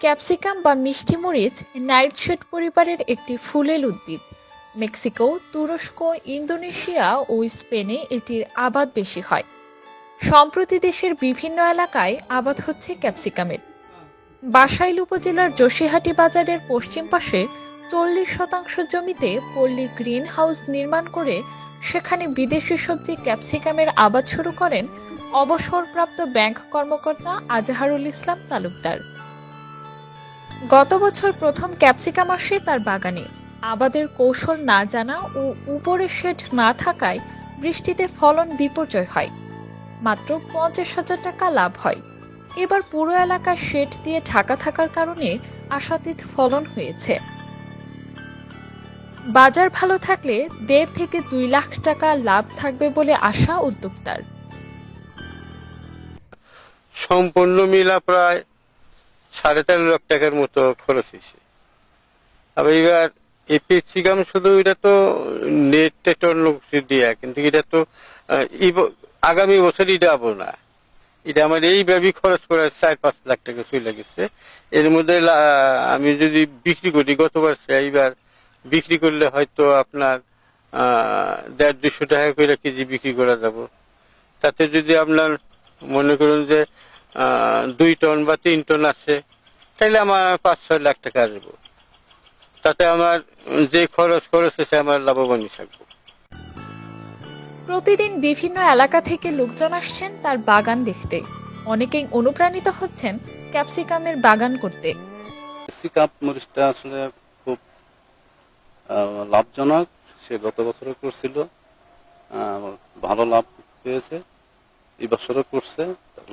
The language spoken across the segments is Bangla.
ক্যাপসিকাম বা মিষ্টি মরিচ নাইটশেড পরিবারের একটি ফুলেল উদ্ভিদ। মেক্সিকো, তুরস্ক, ইন্দোনেশিয়া ও স্পেনে এটির আবাদ বেশি হয়। সম্প্রতি দেশের বিভিন্ন এলাকায় আবাদ হচ্ছে ক্যাপসিকামের। বাসাইল উপজেলার যোশীহাটি বাজারের পশ্চিম পাশে চল্লিশ শতাংশ জমিতে পল্লী গ্রিন হাউস নির্মাণ করে সেখানে বিদেশি সবজি ক্যাপসিকামের আবাদ শুরু করেন অবসরপ্রাপ্ত ব্যাংক কর্মকর্তা আজহারুল ইসলাম তালুকদার। গত বছর প্রথম ক্যাপসিকাম আসে তার বাগানে। আবাদের কৌশল না জানা ও উপরে শেড না থাকায় বৃষ্টিতে ফলন বিপর্যয় হয়। মাত্র পঞ্চাশ হাজার টাকা লাভ হয়। এবার পুরো এলাকায় শেড দিয়ে ঢাকা থাকার কারণে আশাতীত ফলন হয়েছে। বাজার ভালো থাকলে দেড় থেকে দুই লাখ টাকা লাভ থাকবে বলে আশা উদ্যোক্তার। সম্পূর্ণ মিলা প্রায় সাড়ে চার লাখ টাকার মতো খরচ হয়েছে। আবার এবার এই শুধু এটা তো নেট টেট অন্য কিন্তু এটা তো আগামী বছর এটা হব না। এটা আমার এইভাবেই খরচ করে চার পাঁচ লাখ টাকা চলে গেছে। এর মধ্যে আমি যদি বিক্রি করি গতবার এইবার বিক্রি করলে হয়তো আপনার দেড় দুশো টাকা করে কেজি বিক্রি করা যাব। তাতে যদি আপনার মনে করুন যে দুই টন বা তিন টন আসে তাহলে আমার পাঁচ ছয় লাখ টাকা আসব। তাতে আমার যে খরচ খরচ হয়েছে আমার লাভবানই থাকব। প্রতিদিন বিভিন্ন এলাকা থেকে লোকজন আসছেন তার বাগান দেখতে। অনেকেই অনুপ্রাণিত হচ্ছেন ক্যাপসিকামের বাগান করতে। কাপ মরিচটা আসলে খুব আহ, লাভজনক। সে গত বছরও করছিল। আহ, ভালো লাভ পেয়েছে। এই বছরও করছে।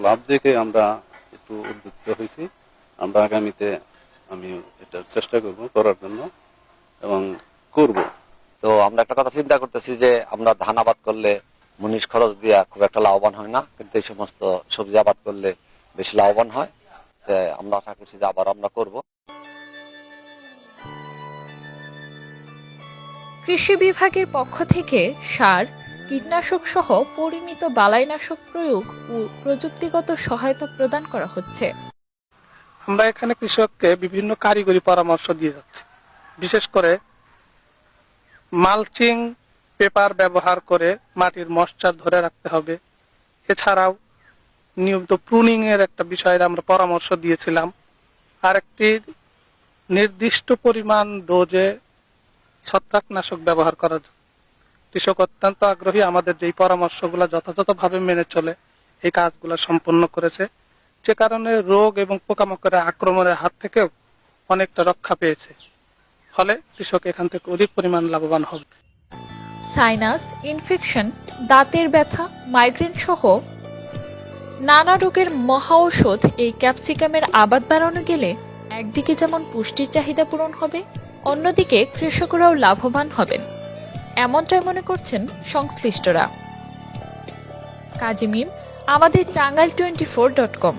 লাভ দেখে আমরা একটু উদ্বুদ্ধ হয়েছি। আমরা আগামীতে আমি এটার চেষ্টা করব করার জন্য এবং করব। তো আমরা একটা কথা চিন্তা করতেছি যে আমরা ধান আবাদ করলে মুনিশ খরচ দিয়া খুব একটা লাভবান হয় না কিন্তু এই সমস্ত সবজি আবাদ করলে বেশি লাভবান হয়। তো আমরা আশা করছি যে আবার আমরা করব। কৃষি বিভাগের পক্ষ থেকে সার কীটনাশক সহ পরিমিত বালাইনাশক প্রয়োগ ও প্রযুক্তিগত সহায়তা প্রদান করা হচ্ছে। আমরা এখানে কৃষককে বিভিন্ন কারিগরি পরামর্শ দিয়ে যাচ্ছি। বিশেষ করে মালচিং, পেপার ব্যবহার করে মাটির মশ্চার ধরে রাখতে হবে। এছাড়াও নিয়মিত প্রুনিং এর একটা বিষয়ে আমরা পরামর্শ দিয়েছিলাম। আর একটি নির্দিষ্ট পরিমাণ ডোজে ছত্রাকনাশক ব্যবহার করার জন্য। কৃষক অত্যন্ত আগ্রহী আমাদের যেই পরামর্শগুলো যথাযথভাবে মেনে চলে, এই কাজগুলো সম্পন্ন করেছে। যে কারণে রোগ এবং পোকামাকড়ের আক্রমণের হাত থেকেও অনেকটা রক্ষা পেয়েছে। ফলে কৃষক এখান থেকে অধিক পরিমাণ লাভবান হবে। সাইনাস, ইনফেকশন, দাঁতের ব্যথা, মাইগ্রেন সহ নানা রোগের মহা ঔষধ এই ক্যাপসিকামের আবাদ বাড়ানো গেলে একদিকে যেমন পুষ্টির চাহিদা পূরণ হবে, অন্যদিকে কৃষকরাও লাভবান হবেন। এমনটাই মনে করছেন সংশ্লিষ্টরা। কাজী মিম আমাদের Tangail twenty four dot com